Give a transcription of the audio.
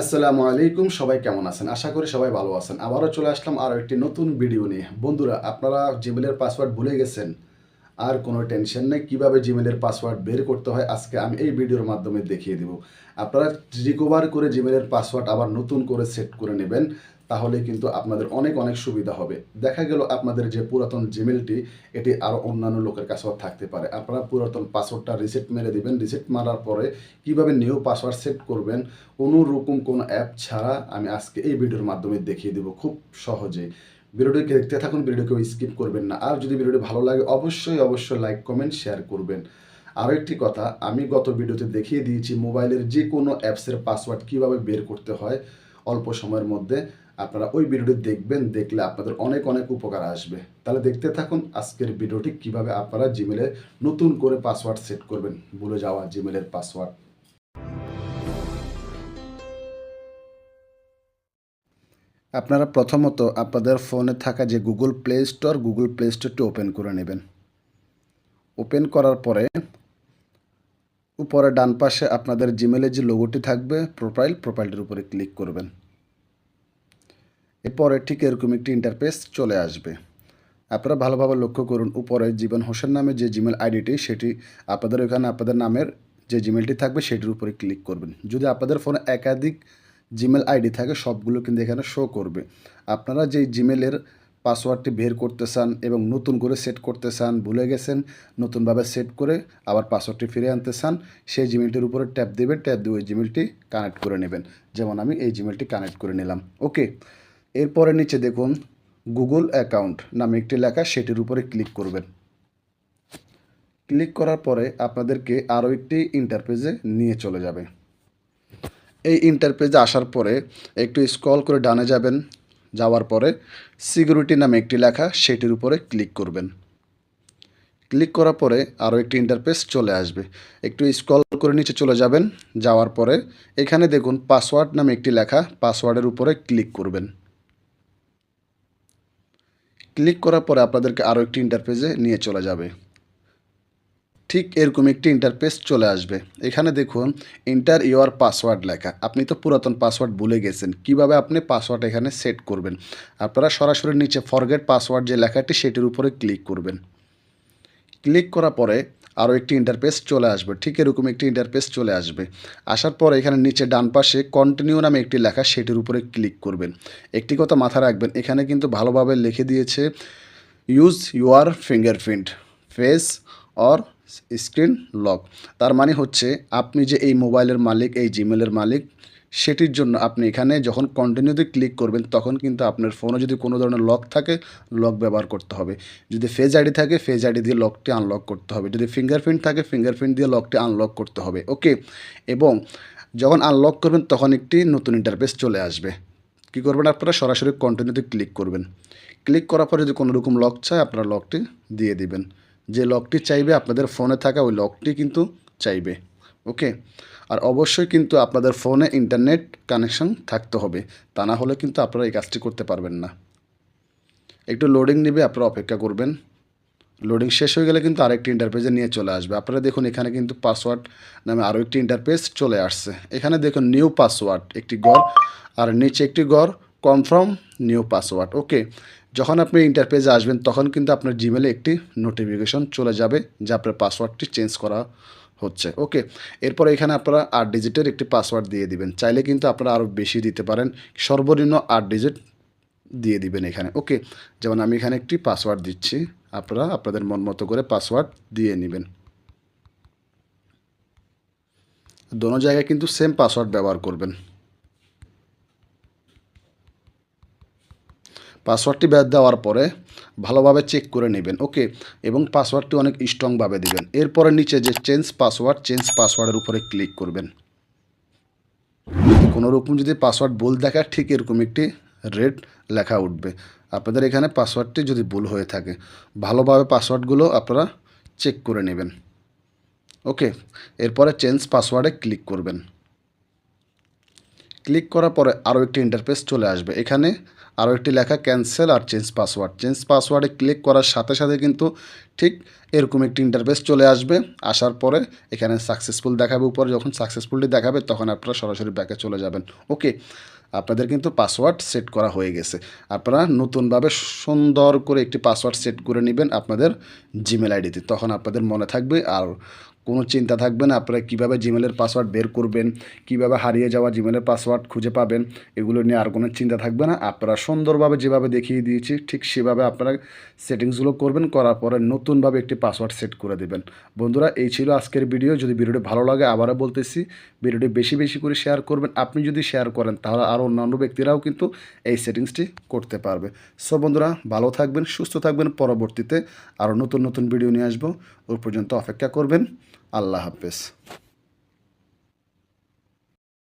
আসসালামু আলাইকুম, সবাই কেমন আছেন? আশা করি সবাই ভালো আছেন। আবারও চলে আসলাম আরও একটি নতুন ভিডিও নিয়ে। বন্ধুরা, আপনারা জিমেলের পাসওয়ার্ড ভুলে গেছেন? আর কোনো টেনশন নেই, কীভাবে জিমেলের পাসওয়ার্ড বের করতে হয় আজকে আমি এই ভিডিওর মাধ্যমে দেখিয়ে দেব। আপনারা রিকোভার করে জিমেলের পাসওয়ার্ড আবার নতুন করে সেট করে নেবেন। তাহলে কিন্তু আপনাদের অনেক অনেক সুবিধা হবে। দেখা গেল আপনাদের যে পুরাতন জিমেলটি এটি আরও অন্যান্য লোকের কাছেও থাকতে পারে। আপনারা পুরাতন পাসওয়ার্ডটা রিসেট মেরে দিবেন। রিসেট মারার পরে কীভাবে নিউ পাসওয়ার্ড সেট করবেন কোনো রকম কোনো অ্যাপ ছাড়া আমি আজকে এই ভিডিওর মাধ্যমে দেখিয়ে দেবো খুব সহজেই। ভিডিওটিকে দেখতে থাকুন ভিডিওকে স্কিপ করবেন না। আর যদি ভিডিওটি ভালো লাগে, অবশ্যই অবশ্যই লাইক কমেন্ট শেয়ার করবেন। আরও একটি কথা, আমি গত ভিডিওতে দেখিয়ে দিয়েছি, মোবাইলের যে কোনো অ্যাপসের পাসওয়ার্ড কীভাবে বের করতে হয় অল্প সময়ের মধ্যে। আপনারা ওই ভিডিওটি দেখবেন, দেখলে আপনাদের অনেক অনেক উপকার আসবে। তাহলে দেখতে থাকুন আজকের ভিডিওটি কীভাবে আপনারা জিমেলে নতুন করে পাসওয়ার্ড সেট করবেন। ভুলে যাওয়া জিমেলের পাসওয়ার্ড আপনারা প্রথমত আপনাদের ফোনে থাকা যে Google Play Store Google Play স্টোরটি open করে নেবেন। ওপেন করার পরে উপরে ডান পাশে আপনাদের জিমেলের যে লোগোটি থাকবে প্রোফাইল প্রোফাইলটির উপরে ক্লিক করবেন। এরপরে ঠিক এরকম একটি ইন্টারফেস চলে আসবে। আপনারা ভালোভাবে লক্ষ্য করুন, উপরে জীবন হোসেন নামে যে জিমেল আইডিটি সেটি আপনাদের ওখানে আপনাদের নামের যে জিমেলটি থাকবে, সেটির উপরে ক্লিক করবেন। যদি আপনাদের ফোনে একাধিক জিমেল আইডি থাকে, সবগুলো কিন্তু এখানে শো করবে। আপনারা যেই জিমেলের পাসওয়ার্ডটি বের করতে চান এবং নতুন করে সেট করতে চান, ভুলে গেছেন, নতুনভাবে সেট করে আবার পাসওয়ার্ডটি ফিরে আনতে চান, সেই জিমেলটির উপরে ট্যাপ দেবেন ট্যাপ দিয়ে ওই জিমেলটি কানেক্ট করে নেবেন। যেমন আমি এই জিমেলটি কানেক্ট করে নিলাম। ওকে এরপরে নিচে দেখুন গুগল অ্যাকাউন্ট নামে একটি লেখা, সেটির উপরে ক্লিক করবেন। ক্লিক করার পরে আপনাদেরকে আরও একটি ইন্টারপেজে নিয়ে চলে যাবে। এই ইন্টারপেজে আসার পরে একটু স্ক্রল করে ডানে যাবেন। যাওয়ার পরে সিকিউরিটি নামে একটি লেখা, সেটির উপরে ক্লিক করবেন। ক্লিক করার পরে আরও একটি ইন্টারপেস চলে আসবে। একটু স্ক্রল করে নিচে চলে যাবেন। যাওয়ার পরে এখানে দেখুন পাসওয়ার্ড নামে একটি লেখা পাসওয়ার্ডের উপরে ক্লিক করবেন। ক্লিক করার পরে আপনাদেরকে আরও একটি ইন্টারফেসে নিয়ে চলে যাবে। ঠিক এরকম একটি ইন্টারফেস চলে আসবে। এখানে দেখুন ইন্টার ইওর পাসওয়ার্ড লেখা। আপনি তো পুরাতন পাসওয়ার্ড ভুলে গেছেন। কীভাবে আপনি পাসওয়ার্ড এখানে সেট করবেন? আপনারা সরাসরি নিচে ফরগেট পাসওয়ার্ড যে লেখাটি, সেটির উপরে ক্লিক করবেন। ক্লিক করার পরে আরও একটি ইন্টারপেস চলে আসবে। ঠিক এরকম একটি ইন্টারপেস চলে আসবে। আসার পর এখানে নিচে ডান পাশে কন্টিনিউ নামে একটি লেখা, সেটির উপরে ক্লিক করবেন। একটি কথা মাথা রাখবেন, এখানে কিন্তু ভালোভাবে লিখে দিয়েছে use your fingerprint face or screen lock তার মানে হচ্ছে, আপনি যে এই মোবাইলের মালিক, এই জিমেলের মালিক সেটির জন্য আপনি এখানে যখন কন্টিনিউতে ক্লিক করবেন, তখন কিন্তু আপনার ফোনে যদি কোনো ধরনের লক থাকে লক ব্যবহার করতে হবে। যদি ফেজ আইডি থাকে ফেজ আইডি দিয়ে লকটি আনলক করতে হবে। যদি ফিঙ্গারপ্রিন্ট থাকে ফিঙ্গারপ্রিন্ট দিয়ে লকটি আনলক করতে হবে ওকে এবং যখন আনলক করবেন, তখন একটি নতুন ইন্টারফেস চলে আসবে। কী করবেন আপনারা? সরাসরি কন্টিনিউতে ক্লিক করবেন। ক্লিক করার পরে যদি কোনো রকম লক চায়, আপনারা লকটি দিয়ে দিবেন। যে লকটি চাইবে, আপনাদের ফোনে থাকা ওই লকটি কিন্তু চাইবে। ওকে? আর অবশ্যই কিন্তু আপনাদের ফোনে ইন্টারনেট কানেকশন থাকতে হবে। তা না হলে কিন্তু আপনারা এই কাজটি করতে পারবেন না। একটু লোডিং নেবে, আপনারা অপেক্ষা করবেন। লোডিং শেষ হয়ে গেলে কিন্তু আরেকটি ইন্টারপেজে নিয়ে চলে আসবে। আপনারা দেখুন এখানে কিন্তু পাসওয়ার্ড নামে আরও একটি ইন্টারপেজ চলে আসছে। এখানে দেখুন নিউ পাসওয়ার্ড একটি গড়, আর নিচে একটি গড় কনফার্ম নিউ পাসওয়ার্ড ওকে? যখন আপনি ইন্টারপেজে আসবেন, তখন কিন্তু আপনার জিমেলে একটি নোটিফিকেশন চলে যাবে, যে আপনার পাসওয়ার্ডটি চেঞ্জ করা হচ্ছে। ওকে এরপর এখানে আপনারা আট ডিজিটের একটি পাসওয়ার্ড দিয়ে দিবেন। চাইলে কিন্তু আপনারা আরও বেশি দিতে পারেন। সর্বনিম্ন আট ডিজিট দিয়ে দিবেন এখানে। ওকে যেমন আমি এখানে একটি পাসওয়ার্ড দিচ্ছি। আপনারা আপনাদের মন মতো করে পাসওয়ার্ড দিয়ে নেবেন। দোনো জায়গায় কিন্তু সেম পাসওয়ার্ড ব্যবহার করবেন। পাসওয়ার্ডটি দেওয়ার পরে ভালোভাবে চেক করে নেবেন, ওকে? এবং পাসওয়ার্ডটি অনেক স্ট্রংভাবে দিবেন। এরপরে নিচে যে চেঞ্জ পাসওয়ার্ড চেঞ্জ পাসওয়ার্ডের উপরে ক্লিক করবেন। কোনো রকম যদি পাসওয়ার্ড ভুল দেখা ঠিক এরকম একটি রেড লেখা উঠবে। আপনাদের এখানে পাসওয়ার্ডটি যদি ভুল হয়ে থাকে, ভালোভাবে পাসওয়ার্ডগুলো আপনারা চেক করে নেবেন। ওকে? এরপরে চেঞ্জ পাসওয়ার্ডে ক্লিক করবেন। ক্লিক করার পরে আরও একটি ইন্টারফেস চলে আসবে। এখানে আরও একটি লেখা, ক্যান্সেল আর চেঞ্জ পাসওয়ার্ড। চেঞ্জ পাসওয়ার্ডে ক্লিক করার সাথে সাথে কিন্তু ঠিক এরকম একটি ইন্টারফেস চলে আসবে। আসার পরে এখানে সাকসেসফুল দেখাবে, উপরে যখন সাকসেসফুলটি দেখাবে, তখন আপনারা সরাসরি ব্যাকে চলে যাবেন। ওকে আপনাদের কিন্তু পাসওয়ার্ড সেট করা হয়ে গেছে। আপনারা নতুনভাবে সুন্দর করে একটি পাসওয়ার্ড সেট করে নেবেন আপনাদের জিমেল আইডিতে তখন আপনাদের মনে থাকবে, আর কোনো চিন্তা থাকবে না। আপনারা কীভাবে জিমেলের পাসওয়ার্ড বের করবেন, কীভাবে হারিয়ে যাওয়া জিমেলের পাসওয়ার্ড খুঁজে পাবেন, এগুলো নিয়ে আর কোনো চিন্তা থাকবে না। আপনারা সুন্দরভাবে যেভাবে দেখিয়ে দিয়েছি, ঠিক সেভাবে আপনারা সেটিংসগুলো করবেন, করার পরে নতুনভাবে একটি পাসওয়ার্ড সেট করে দেবেন। বন্ধুরা, এই ছিল আজকের ভিডিও যদি ভিডিওটি ভালো লাগে, আবারও বলতেছি, ভিডিওটি বেশি বেশি করে শেয়ার করবেন। আপনি যদি শেয়ার করেন, তাহলে আরও অন্যান্য ব্যক্তিরাও কিন্তু এই সেটিংসটি করতে পারবে। সো বন্ধুরা, ভালো থাকবেন, সুস্থ থাকবেন। পরবর্তীতে আরও নতুন নতুন ভিডিও নিয়ে আসব। ওই পর্যন্ত অপেক্ষা করবেন। আল্লাহ হাফেজ।